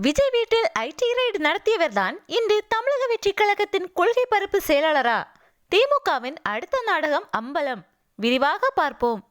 விஜய் வீட்டில் ID ride நடத்தியவர்தான் இன்று தமிழக வெற்றி கழகத்தின் கொள்கை பரப்பு செயலாளரா? திமுகவின் அடுத்த நாடகம் அம்பலம். விரிவாக பார்ப்போம்.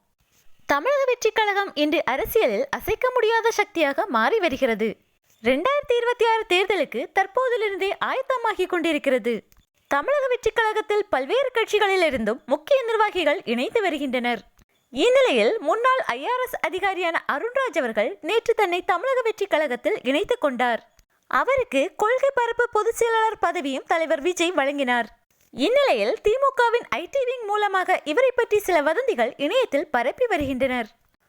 தமிழக வெற்றி கழகம் இன்று அரசியலில் அசைக்க முடியாத சக்தியாக மாறி வருகிறது. ரெண்டாயிரத்தி இருபத்தி ஆறு தேர்தலுக்கு தற்போதிலிருந்தே ஆயத்தமாகி கொண்டிருக்கிறது. தமிழக வெற்றி கழகத்தில் பல்வேறு கட்சிகளிலிருந்தும் முக்கிய நிர்வாகிகள் இணைந்து வருகின்றனர். இந்நிலையில் முன்னாள் ஐஆர்எஸ் அதிகாரியான அருண்ராஜ் அவர்கள் நேற்று தன்னை தமிழக வெற்றி கழகத்தில் இணைத்துக் கொண்டார். அவருக்கு கொள்கை பரப்பு பொதுச் செயலாளர் பதவியும் தலைவர் விஜய் வழங்கினார். இந்நிலையில் திமுகவின் ஐடி விங் மூலமாக இவரை பற்றி சில வதந்திகள் இணையத்தில் பரப்பி வருகின்றனர்.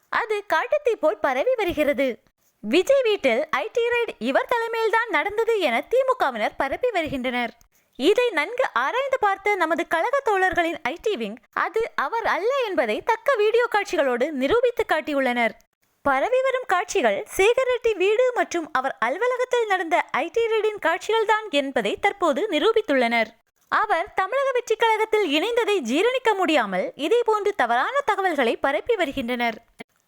அது காட்டுத்தீ போல் பரவி வருகிறது. விஜய் வீட்டில் ஐடி ரைட் இவர் தலைமையில்தான் நடந்தது என திமுகவினர் பரப்பி வருகின்றனர். இதை நன்கு ஆராய்ந்து பார்த்த நமது கழக தோழர்களின் ஐடி விங் அது அவர் அல்ல என்பதை தக்க வீடியோ காட்சிகளோடு நிரூபித்து காட்டியுள்ளனர். பரவி வரும் காட்சிகள் சேகர் ரெட்டி வீடு மற்றும் அவர் அலுவலகத்தில் நடந்த ஐடி ரைடின் காட்சிகள்தான் என்பதை தற்போது நிரூபித்துள்ளனர். அவர் தமிழக வெற்றி கழகத்தில் இணைந்ததை ஜீரணிக்க முடியாமல் இதேபோன்று தவறான தகவல்களை பரப்பி வருகின்றனர்.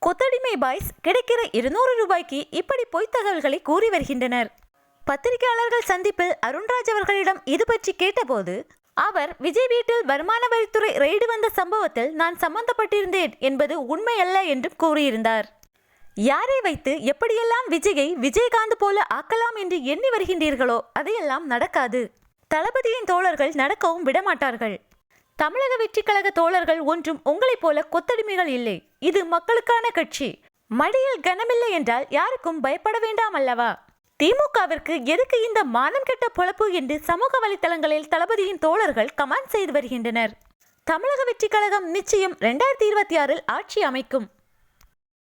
கொத்தடிமை பாய்ஸ் கிடைக்கிற இருநூறு ரூபாய்க்கு இப்படி பொய்த் தகவல்களை கூறி வருகின்றனர். பத்திரிகையாளர்கள் சந்திப்பில் அருண்ராஜ் அவர்களிடம் இது பற்றி கேட்டபோது அவர் விஜய் வீட்டில் வருமான வரித்துறை ரெய்டு வந்த சம்பவத்தில் நான் சம்பந்தப்பட்டிருந்தேன் என்பது உண்மையல்ல என்றும் கூறியிருந்தார். யாரை வைத்து எப்படியெல்லாம் விஜயை விஜயகாந்த் போல ஆக்கலாம் என்று எண்ணி வருகின்றீர்களோ அதையெல்லாம் நடக்காது. தளபதியின் தோழர்கள் நடக்கவும் விடமாட்டார்கள். தமிழக வெற்றி கழக தோழர்கள் ஒன்றும் உங்களைப் போல கொத்தடிமைகள் இல்லை. இது மக்களுக்கான கட்சி. மடியில் கனமில்லை என்றால் யாருக்கும் பயப்பட வேண்டாம் அல்லவா? திமுகவிற்கு எதுக்கு இந்த மானம் கெட்ட பொழப்பு என்று சமூக வலைதளங்களில் தளபதியின் தோழர்கள் கமெண்ட் செய்து வருகின்றனர். தமிழக வெற்றி கழகம் நிச்சயம் ரெண்டாயிரத்தி இருபத்தி ஆறில் ஆட்சி அமைக்கும்.